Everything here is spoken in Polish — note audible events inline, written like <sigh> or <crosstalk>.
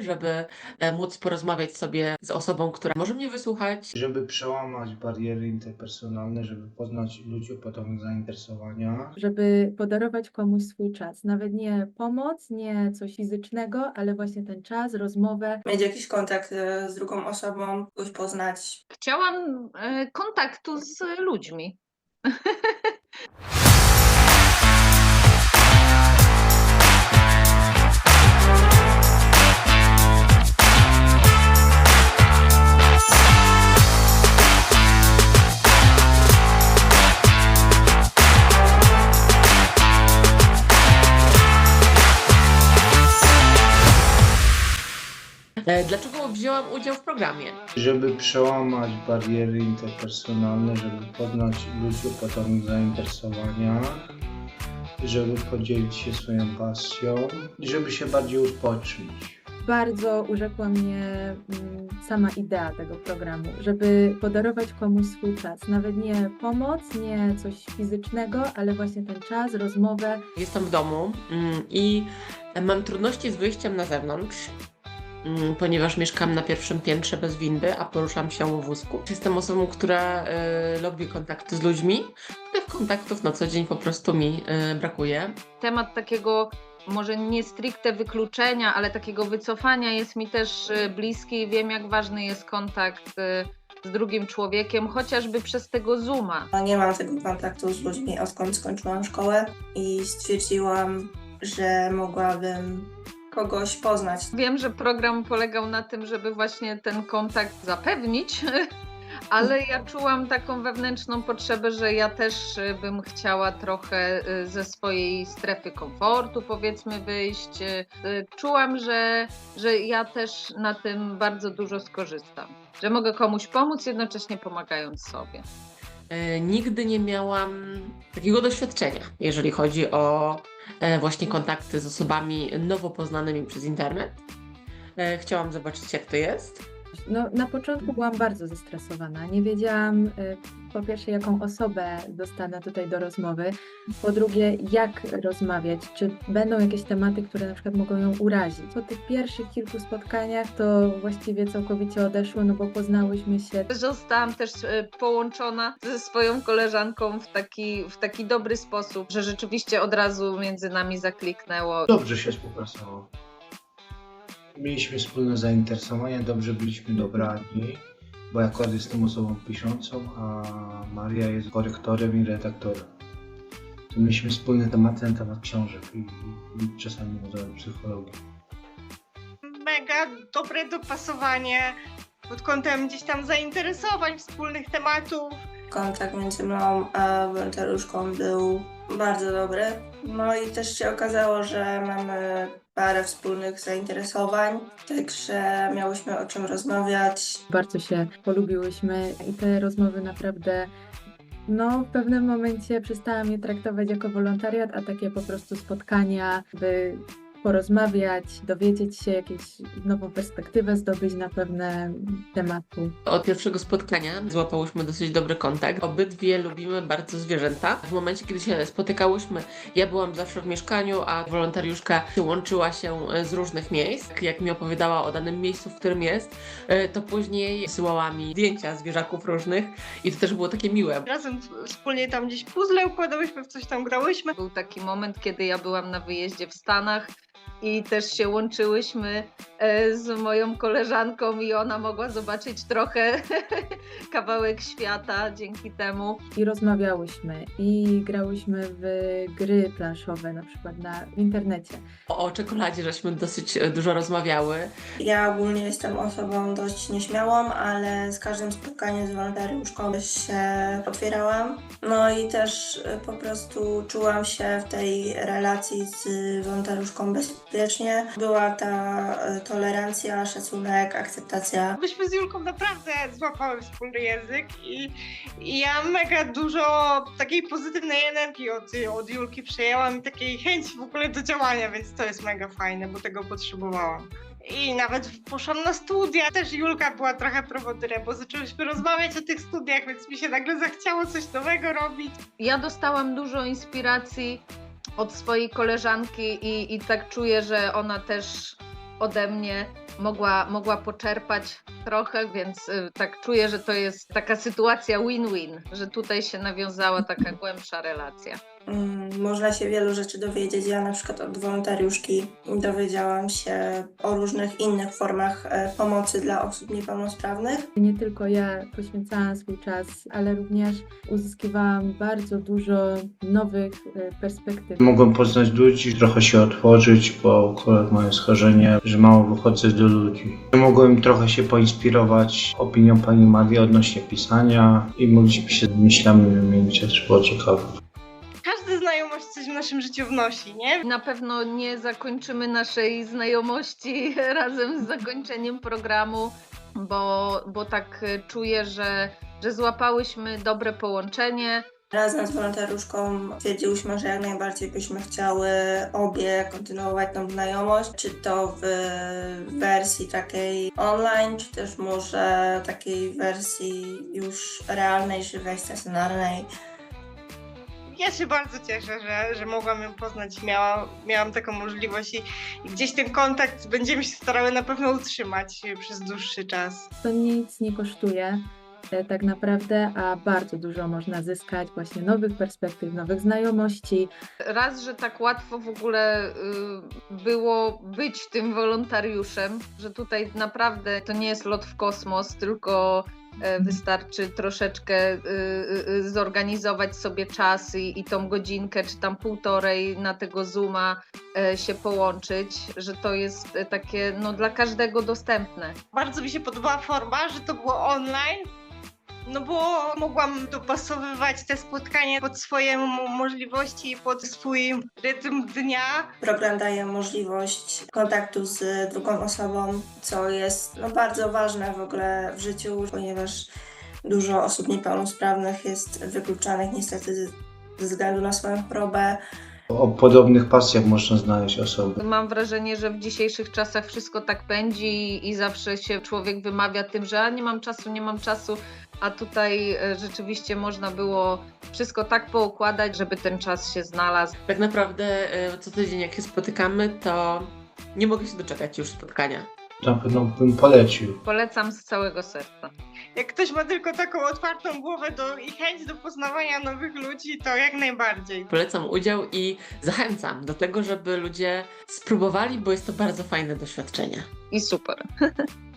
żeby e, móc porozmawiać sobie z osobą, która może mnie wysłuchać. żeby przełamać bariery interpersonalne, żeby poznać ludzi o podobnych zainteresowaniach, żeby podarować komuś swój czas. Nawet nie pomoc, nie coś fizycznego, ale właśnie ten czas, rozmowę. mieć jakiś kontakt e, z drugą osobą, kogoś poznać. Chciałam e, kontaktu z ludźmi. <laughs> Dlaczego wzięłam udział w programie? żeby przełamać bariery interpersonalne, żeby poznać ludzi o podobnych zainteresowaniach, żeby podzielić się swoją pasją i żeby się bardziej uspoczyć. Bardzo urzekła mnie mm, sama idea tego programu, żeby podarować komuś swój czas. Nawet nie pomoc, nie coś fizycznego, ale właśnie ten czas, rozmowę. Jestem w domu mm, i mam trudności z wyjściem na zewnątrz, ponieważ mieszkam na pierwszym piętrze bez windy, a poruszam się w wózku. Jestem osobą, która e, lubi kontakty z ludźmi. Tych kontaktów na co dzień po prostu mi e, brakuje. Temat takiego może nie stricte wykluczenia, ale takiego wycofania jest mi też e, bliski i wiem, jak ważny jest kontakt z drugim człowiekiem, chociażby przez tego Zooma. No, Nie mam tego kontaktu z ludźmi, odkąd skończyłam szkołę i stwierdziłam, że mogłabym kogoś poznać. Wiem, że program polegał na tym, żeby właśnie ten kontakt zapewnić, <laughs> ale ja czułam taką wewnętrzną potrzebę, że ja też y, bym chciała trochę y, ze swojej strefy komfortu, powiedzmy, wyjść. Y, Czułam, że, że ja też na tym bardzo dużo skorzystam, że mogę komuś pomóc, jednocześnie pomagając sobie. E, Nigdy nie miałam takiego doświadczenia, jeżeli chodzi o e, właśnie kontakty z osobami nowo poznanymi przez internet. E, Chciałam zobaczyć, jak to jest. No, na początku byłam bardzo zestresowana. Nie wiedziałam y, po pierwsze, jaką osobę dostanę tutaj do rozmowy. Po drugie, jak rozmawiać. Czy będą jakieś tematy, które na przykład mogą ją urazić. Po tych pierwszych kilku spotkaniach to właściwie całkowicie odeszło, no bo poznałyśmy się. Zostałam też e, połączona ze swoją koleżanką w taki, w taki dobry sposób, że rzeczywiście od razu między nami zakliknęło. Dobrze się współpracowało. Mieliśmy wspólne zainteresowania, dobrze byliśmy dobrani, bo ja akurat jestem osobą piszącą, a Maria jest korektorem i redaktorem. To mieliśmy wspólne tematy na temat książek i, i czasami może psychologii. mega dobre dopasowanie pod kątem gdzieś tam zainteresowań, wspólnych tematów. Kontakt między mną a wolontariuszką był bardzo dobry. No i też się okazało, że mamy parę wspólnych zainteresowań, także miałyśmy o czym rozmawiać. Bardzo się polubiłyśmy i te rozmowy naprawdę. No, w pewnym momencie przestałam je traktować jako wolontariat, a takie po prostu spotkania, by porozmawiać, dowiedzieć się jakieś nową perspektywę zdobyć na pewne tematy. Od pierwszego spotkania złapałyśmy dosyć dobry kontakt. Obydwie lubimy bardzo zwierzęta. W momencie, kiedy się spotykałyśmy, ja byłam zawsze w mieszkaniu, a wolontariuszka łączyła się z różnych miejsc. Jak mi opowiadała o danym miejscu, w którym jest, e, to później syłała mi zdjęcia zwierzaków różnych i to też było takie miłe. Razem wspólnie tam gdzieś puzzle układałyśmy, w coś tam grałyśmy. Był taki moment, kiedy ja byłam na wyjeździe w Stanach Bye. I też się łączyłyśmy e, z moją koleżanką i ona mogła zobaczyć trochę <laughs> kawałek świata dzięki temu. I rozmawiałyśmy, i grałyśmy w gry planszowe, na przykład na, w internecie. O, o czekoladzie żeśmy dosyć e, dużo rozmawiały. Ja ogólnie jestem osobą dość nieśmiałą, ale z każdym spotkaniem z wolontariuszką się otwierałam. No i też y, po prostu czułam się w tej relacji z wolontariuszką bezpiecznie. Była ta y, tolerancja, szacunek, akceptacja. Myśmy z Julką naprawdę złapały wspólny język i, i ja mega dużo takiej pozytywnej energii od, od Julki przejęłam i takiej chęci w ogóle do działania, więc to jest mega fajne, bo tego potrzebowałam. I nawet poszłam na studia, też Julka była trochę prowodyrem, bo zaczęłyśmy rozmawiać o tych studiach, więc mi się nagle zachciało coś nowego robić. Ja dostałam dużo inspiracji od swojej koleżanki i, i tak czuję, że ona też ode mnie mogła, mogła poczerpać trochę, więc y, tak czuję, że to jest taka sytuacja win-win, że tutaj się nawiązała taka głębsza relacja. Mm, Można się wielu rzeczy dowiedzieć. Ja na przykład od wolontariuszki dowiedziałam się o różnych innych formach e, pomocy dla osób niepełnosprawnych. Nie tylko ja poświęcałam swój czas, ale również uzyskiwałam bardzo dużo nowych e, perspektyw. Mogłem poznać ludzi, trochę się otworzyć, bo akurat moje schorzenie, że mało wychodzę do ludzi. Mogłem trochę się poinspirować opinią pani Marii odnośnie pisania i mogliśmy się myślami wymienić, też było ciekawe. Coś w naszym życiu wnosi, nie? Na pewno nie zakończymy naszej znajomości <laughs> razem z zakończeniem programu, bo, bo tak czuję, że, że złapałyśmy dobre połączenie. Razem z wolontariuszką stwierdziłyśmy, że jak najbardziej byśmy chciały obie kontynuować tą znajomość, czy to w wersji takiej online, czy też może takiej wersji już realnej, żywej, stacjonarnej. Ja się bardzo cieszę, że, że mogłam ją poznać, miałam, miałam taką możliwość i, i gdzieś ten kontakt będziemy się starały na pewno utrzymać przez dłuższy czas. To nic nie kosztuje e, tak naprawdę, a bardzo dużo można zyskać właśnie nowych perspektyw, nowych znajomości. Raz, że tak łatwo w ogóle y, było być tym wolontariuszem, że tutaj naprawdę to nie jest lot w kosmos, tylko wystarczy troszeczkę y, y, zorganizować sobie czas i, i tą godzinkę, czy tam półtorej na tego Zooma e, się połączyć, że to jest e, takie no, dla każdego dostępne. Bardzo mi się podobała forma, że to było online. No bo mogłam dopasowywać te spotkania pod swoje możliwości i pod swój rytm dnia. Program daje możliwość kontaktu z drugą osobą, co jest no, bardzo ważne w ogóle w życiu, ponieważ dużo osób niepełnosprawnych jest wykluczanych niestety ze względu na swoją chorobę. O podobnych pasjach można znaleźć osoby. Mam wrażenie, że w dzisiejszych czasach wszystko tak pędzi i, i zawsze się człowiek wymawia tym, że a nie mam czasu, nie mam czasu, a tutaj e, rzeczywiście można było wszystko tak poukładać, żeby ten czas się znalazł. Tak naprawdę e, co tydzień jak się spotykamy, to nie mogę się doczekać już spotkania. Na pewno bym polecił. Polecam z całego serca. Jak ktoś ma tylko taką otwartą głowę do, i chęć do poznawania nowych ludzi, to jak najbardziej. Polecam udział i zachęcam do tego, żeby ludzie spróbowali, bo jest to bardzo fajne doświadczenie. I super. <laughs>